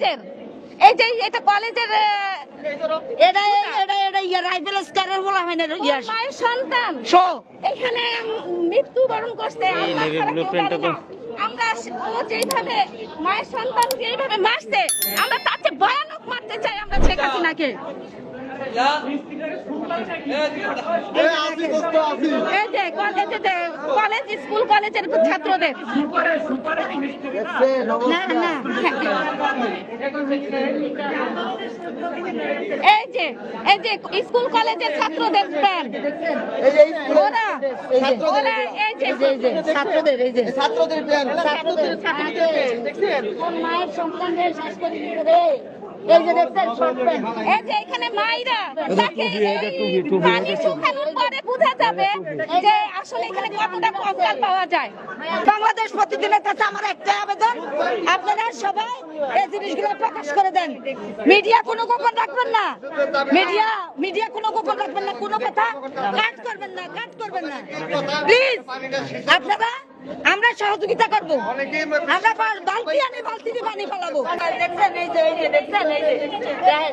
যে এটা কলেজের এটা এটা এটা ইয়া রাইফেল স্কারের বলা হয় না ইয়া। মায়ের সন্তান। শো। এখানে মৃত্যুবরণ করছে এই আমরা যেইভাবে মায়ের সন্তান যেইভাবে মারছে আমরা তাতে ভয়ানক মারতে চাই। যে কলেজে স্কুল কলেজের ছাত্রদের না না এই যে এই যে স্কুল কলেজের ছাত্রদের প্যান ওরা ওরা এই যে ছাত্রদের এই যে ছাত্রদের প্ল্যান ছাত্রদের ছাত্রদের কোন মায়ের সন্তানদের শেষ করে এই যে দেখছেন সন্তান এই যে এখানে মাইরা তাকে পানি শুকানোর পরে বোঝা যাবে যে আসলে এখানে কতটা কঙ্কাল পাওয়া যায়। বাংলাদেশ প্রতিদিনের কাছে আমার একটা আবেদন আপনারা সবাই এই জিনিসগুলো প্রকাশ করে দেন। মিডিয়া কোনো গোপন রাখবেন না। মিডিয়া মিডিয়া কোনো গোপন রাখবেন না কোনো কথা কাট করবেন না কাট করবেন না। প্লিজ আপনারা আমরা সহযোগিতা করব আমরা বালতি আনি বালতি দিয়ে পানি ফেলাবো দেখছেন এই যে এই যে দেখছেন এই যে স্কুলের। হ্যাঁ,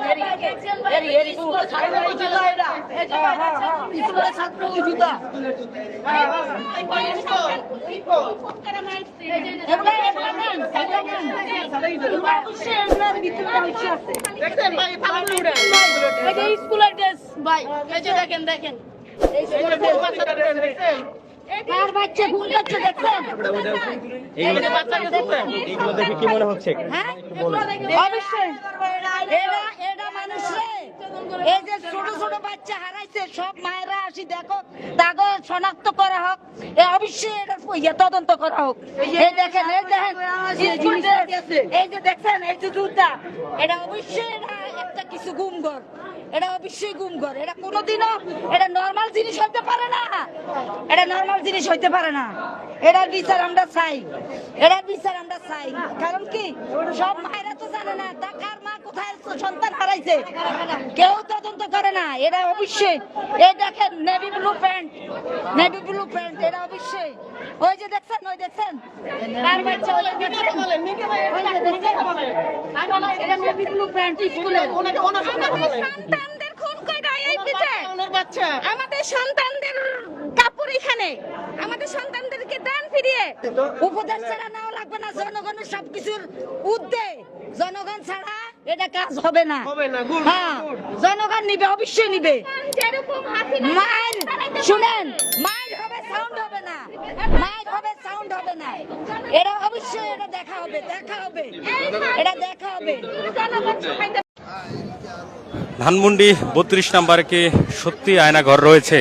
হ্যাঁ, হ্যাঁ, ড্রেস ভাই এই যে দেখেন দেখেন এই স্কুলের ড্রেস কার বাচ্চা ঘুম পাচ্ছে দেখছেন এইগুলো বাচ্চাকে দেখছেন এইগুলো দেখে কি মনে হচ্ছে? হ্যাঁ? অবশ্যই। এই যে ছোট ছোট বাচ্চা হারাইছে সব মায়েরা আসি দেখো তাকে শনাক্ত করা হোক। অবশ্যই এটা ইয়ে তদন্ত করা হোক। এই দেখেন এই দেখেন এই যে দেখছেন এই যে জুতা এটা অবশ্যই এটা একটা কিছু এটা অবশ্যই এটা কোনোদিনও এটা নর্মাল জিনিস হইতে পারে না। এটা নর্মাল জিনিস হইতে পারে না। এটার বিচার আমরা চাই। এটার বিচার আমরা চাই। কারণ কি? সব মায়েরা তো জানে না তা কার মা কোথায় সন্তান হারাইছে? কেউ তদন্ত করে না এটা অবশ্যই এই দেখেন navy blue pant navy blue pant এটা অবশ্যই। ওই যে দেখছেন ওই দেখছেন? কার বাচ্চা ওই যে দেখছেন? ওই যে দেখছেন? এটা নেভি ব্লু প্যান্ট স্কুলে সন্তানদের খুন কইরা এই পিছে আমাদের সন্তানদের কাপড় এখানে। আমাদের সন্তানদেরকে দেন ফিরিয়ে। উপদেশ ছাড়া নাও লাগবে না জনগণের সবকিছুর উদ্দে জনগণ ছাড়া এটা কাজ হবে না। হ্যাঁ জনগণ নিবে অবশ্যই নিবে। মায়ের শুনেন মায়ের হবে সাউন্ড হবে না। মায়ের হবে সাউন্ড হবে না। এটা অবশ্যই এটা দেখা হবে দেখা হবে। এটা দেখা হবে। ধানমন্ডি বত্রিশ নাম্বারে কি সত্যি আয়নাঘর রয়েছে?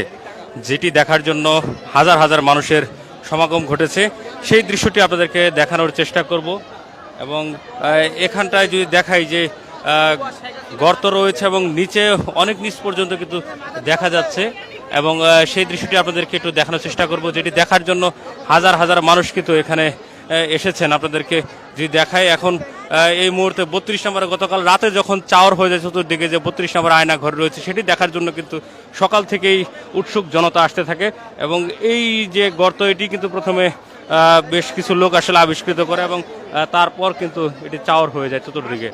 যেটি দেখার জন্য হাজার হাজার মানুষের সমাগম ঘটেছে। সেই দৃশ্যটি আপনাদেরকে দেখানোর চেষ্টা করব। এবং এখানটায় যদি দেখাই যে গর্ত রয়েছে এবং নিচে অনেক নিচ পর্যন্ত কিন্তু দেখা যাচ্ছে এবং সেই দৃশ্যটি আপনাদেরকে একটু দেখানোর চেষ্টা করব, যেটি দেখার জন্য হাজার হাজার মানুষ কিন্তু এখানে এসেছেন। আপনাদেরকে যদি দেখায় এখন এই মুহূর্তে বত্রিশ নম্বরে গতকাল রাতে যখন চাওয়ার হয়ে যায় চতুর্দিকে যে বত্রিশ নম্বর আয়না ঘর রয়েছে, সেটি দেখার জন্য কিন্তু সকাল থেকেই উৎসুক জনতা আসতে থাকে এবং এই যে গর্ত, এটি কিন্তু প্রথমে বেশ কিছু লোক আসলে আবিষ্কৃত করে এবং তারপর কিন্তু এটি চাওয়ার হয়ে যায় চতুর্দিকে।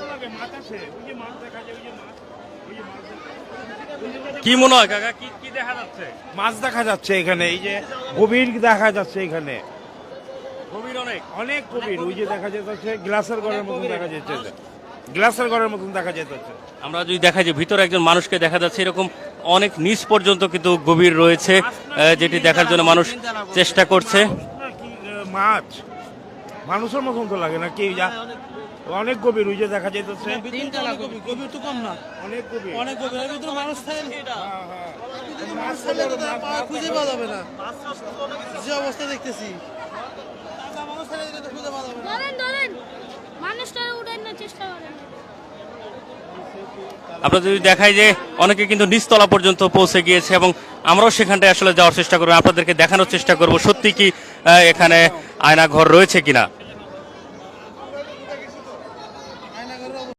কি মনে হয় কাকা? কি কি দেখা যাচ্ছে? মাছ দেখা যাচ্ছে এখানে এই যে গভীর দেখা যাচ্ছে এখানে। গভীর অনেক। অনেক গভীর ওই যে দেখা যাচ্ছে গ্লাসের ঘরের মতন দেখা যাচ্ছে গ্লাসের ঘরের মতন দেখা যাচ্ছে। আমরা যদি দেখা যায় ভিতরে একজন মানুষকে দেখা যাচ্ছে এরকম অনেক নিচ পর্যন্ত কিন্তু গভীর রয়েছে যেটি দেখার জন্য মানুষ চেষ্টা করছে। মাছ। মানুষের মতন তো লাগে না কি যা। অনেক গভীর ওই যে দেখা যাইতেছে। গভীর তো কম না। অনেক গভীর। অনেক গভীর এর ভিতরে মানুষ থাকে। হ্যাঁ, হ্যাঁ। মাছ খুঁজে পাওয়া যাবে না। যে অবস্থা দেখতেছি তাজা মানুষ থাকলে এটা তো খুঁজে পাওয়া যাবে না ধরেন ধরেন মানুষটা উঠানোর চেষ্টা করেন আমরা যদি দেখাই যে অনেকে কিন্তু নিচতলা পর্যন্ত পৌঁছে গিয়েছে এবং আমরাও সেখানটায় আসলে যাওয়ার চেষ্টা করব। আপনাদেরকে দেখানোর চেষ্টা করব। সত্যি কি এখানে আয়না ঘর রয়েছে কিনা?